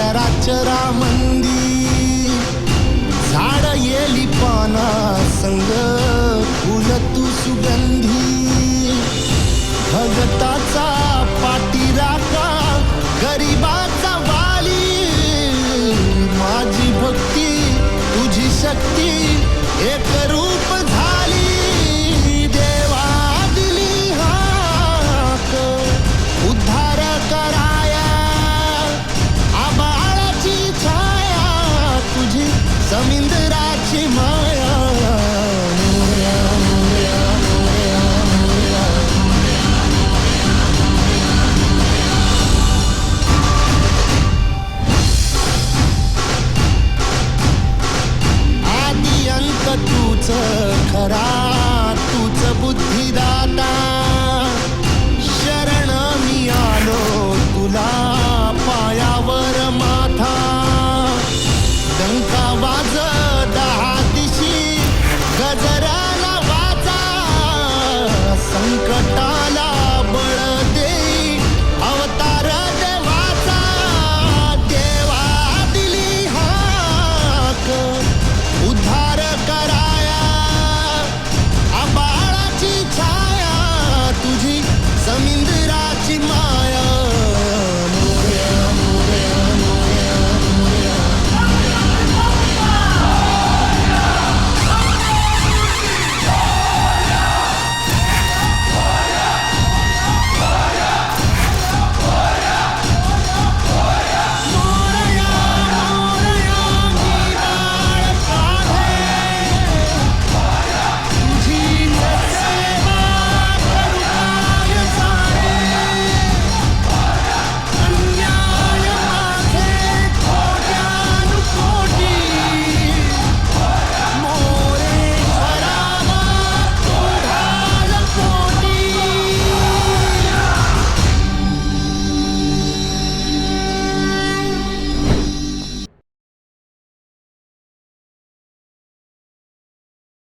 तुझं चराचरा मंदी झाड येली पाना संग फुल तू सुगंधी. भगताचा पाठीराखा गरीबाचा वाली. माझी भक्ती तुझी शक्ती एक रूप झाली. आदि अंत तूच खरा